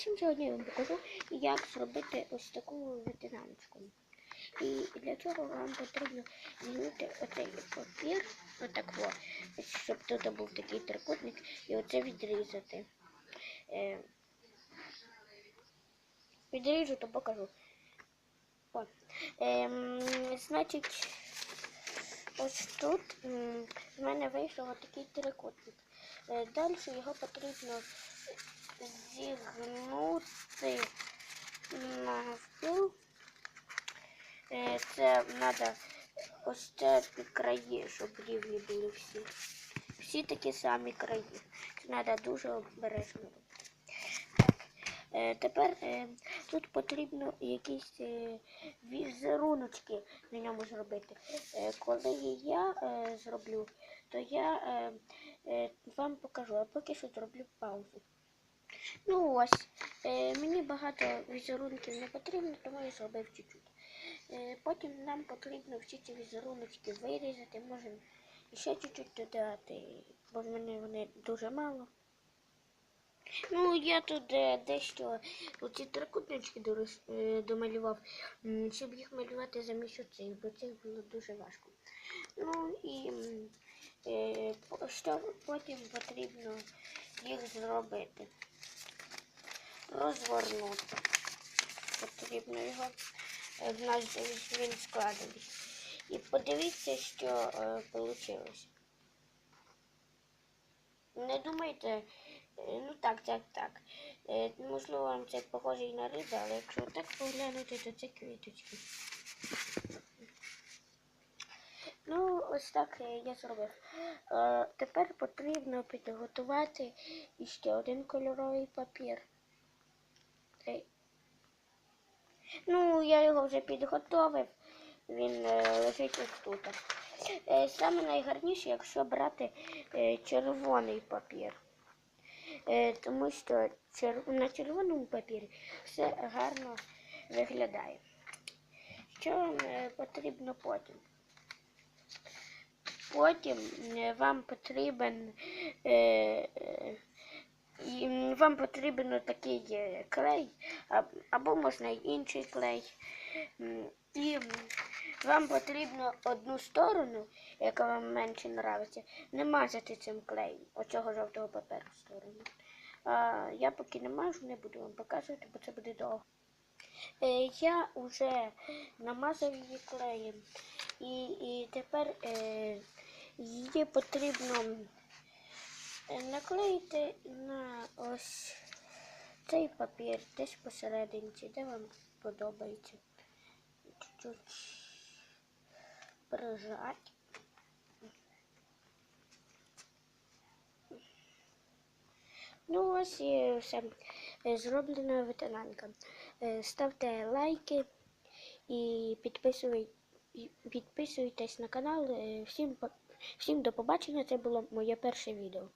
общем, сьогодні я вам покажу, як зробити ось таку ветераночку. І для цього вам потрібно змінити оцей папір, отак во, щоб тут був такий трикутник, і оце відрізати. Е, відріжу, то покажу. О. Ем, значить, ось тут в мене вийшов такий трикутник. Е, Далі його потрібно зігнути навпіл. Е, Це треба ось це краї, щоб рівні були всі. Всі такі самі краї. Це треба дуже обережно робити. Е, Тепер е, тут потрібно якісь візеруночки на ньому зробити. Коли я зроблю, то я вам покажу, а поки що зроблю паузу. Ну ось, е, мені багато візерунків не потрібно, тому я зробив чуть-чуть. Е, потім нам потрібно всі ці візеруночки вирізати, можемо ще чуть-чуть додати, бо в мене вони дуже мало. Ну, я тут е, дещо оці трикутнички е, домалював, щоб їх малювати замість оцих, бо цих було дуже важко. Ну і е, що потім потрібно їх зробити. Розгорнути. Потрібно його. Е, В нас він складений. І подивіться, що е, вийшло. Не думайте, е, ну так, так, так. Е, можливо, вам це похоже на риби, але якщо так поглянути, то це квіточки. Ну, ось так е, я зробив. Е, тепер потрібно підготувати іще один кольоровий папір. Цей. Ну, я його вже підготовив. Він е, лежить ось тут. Е, саме найгарніше, якщо брати е, червоний папір. Е, тому що чер... на червоному папірі все гарно виглядає. Що вам е, потрібно потім? Потім е, вам потрібен е, е, і, вам потрібен такий е, клей, або можна інший клей. І вам потрібно одну сторону, яка вам менше подобається, не мазати цим клеєм, оцього жовтого паперу сторону. А, я поки не мажу, не буду вам показувати, бо це буде довго. Е, я вже намазав її клеєм. І, і тепер е, її потрібно наклеїти на ось цей папір, десь посерединці, де вам подобається. Чуть-чуть прижать. Ну, ось і все. Е, Зроблена ветеранка. Е, Ставте лайки і підписуйтесь на канал. Е, Всім, всім до побачення. Це було моє перше відео.